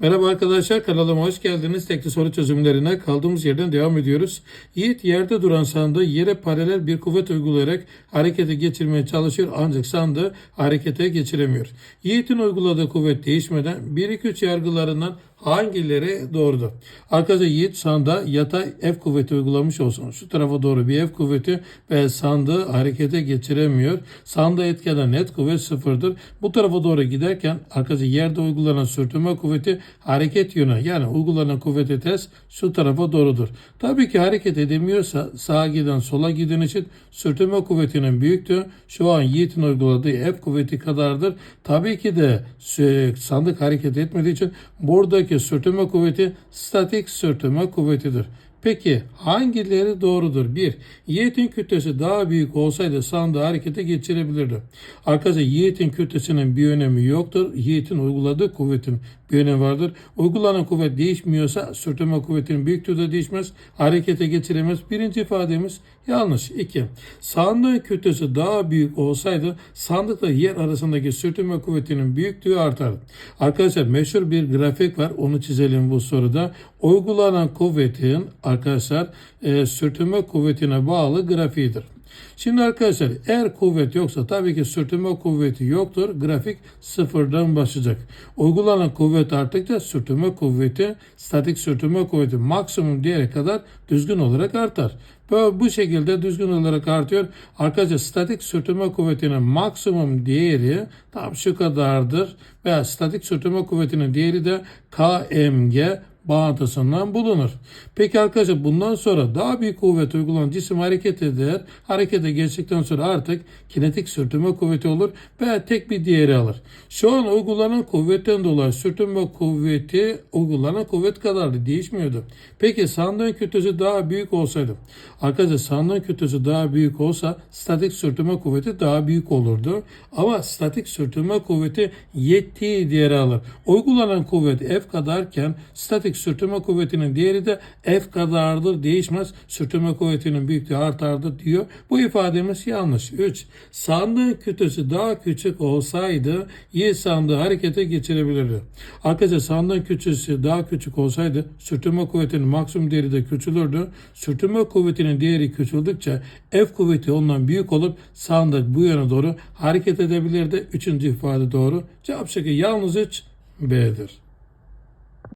Merhaba arkadaşlar kanalıma hoş geldiniz. Tekli soru çözümlerine kaldığımız yerden devam ediyoruz. Yiğit yerde duran sandığı yere paralel bir kuvvet uygulayarak harekete geçirmeye çalışıyor ancak sandığı harekete geçiremiyor. Yiğit'in uyguladığı kuvvet değişmeden 1-2-3 yargılarından hangileri doğrudur? Arkadaşlar Yiğit sandığa yatay F kuvveti uygulamış olsun. Şu tarafa doğru bir F kuvveti ve sandığı harekete geçiremiyor. Sandığı etkilen net kuvvet sıfırdır. Bu tarafa doğru giderken arkadaşlar yerde uygulanan sürtünme kuvveti hareket yönü yani uygulanan kuvveti ters şu tarafa doğrudur. Tabii ki hareket edemiyorsa sağa giden sola giden için sürtünme kuvvetinin büyüklüğü şu an Yiğit'in uyguladığı F kuvveti kadardır. Tabii ki de sandık hareket etmediği için buradaki sürtünme kuvveti statik sürtünme kuvvetidir. Peki hangileri doğrudur? 1. Yiğit'in kütlesi daha büyük olsaydı sandığı harekete geçirebilirdi. Arkadaşlar Yiğit'in kütlesinin bir önemi yoktur. Yiğit'in uyguladığı kuvvetin önemi vardır. Uygulanan kuvvet değişmiyorsa sürtünme kuvvetinin büyüklüğü de değişmez. Harekete geçiremez. Birinci ifademiz yanlış. 2. Sandığın kütlesi daha büyük olsaydı sandıkla yer arasındaki sürtünme kuvvetinin büyüklüğü artar. Arkadaşlar meşhur bir grafik var. Onu çizelim bu soruda. Uygulanan kuvvetin arkadaşlar e, sürtünme kuvvetine bağlı grafiğidir. Şimdi arkadaşlar eğer kuvvet yoksa tabii ki sürtünme kuvveti yoktur. Grafik sıfırdan başlayacak. Uygulanan kuvvet arttıkça sürtünme kuvveti, statik sürtünme kuvveti maksimum değere kadar düzgün olarak artar. Böyle bu şekilde düzgün olarak artıyor. Arkadaşlar statik sürtünme kuvvetinin maksimum değeri tam şu kadardır. Veya statik sürtünme kuvvetinin değeri de KMG bağıntısından bulunur. Peki arkadaşlar bundan sonra daha büyük kuvvet uygulanan cisim hareket eder. Harekete geçtikten sonra artık kinetik sürtünme kuvveti olur veya tek bir değeri alır. Şu an uygulanan kuvvetten dolayı sürtünme kuvveti uygulanan kuvvet kadardı. Değişmiyordu. Peki sandığın kütlesi daha büyük olsaydı. Arkadaşlar sandığın kütlesi daha büyük olsa statik sürtünme kuvveti daha büyük olurdu. Ama statik sürtünme kuvveti yettiği değeri alır. Uygulanan kuvvet F kadarken statik sürtünme kuvvetinin değeri de F kadardır değişmez. Sürtünme kuvvetinin büyüklüğü artardır diyor. Bu ifademiz yanlış. 3. Sandığın kütlesi daha küçük olsaydı Y sandığı harekete geçirebilirdi. Arkadaşlar sandığın kütlesi daha küçük olsaydı sürtünme kuvvetinin maksimum değeri de küçülürdü. Sürtünme kuvvetinin değeri küçüldükçe F kuvveti ondan büyük olup sandık bu yana doğru hareket edebilirdi. Üçüncü ifade doğru. Cevap şıkkı yalnız 3 B'dir.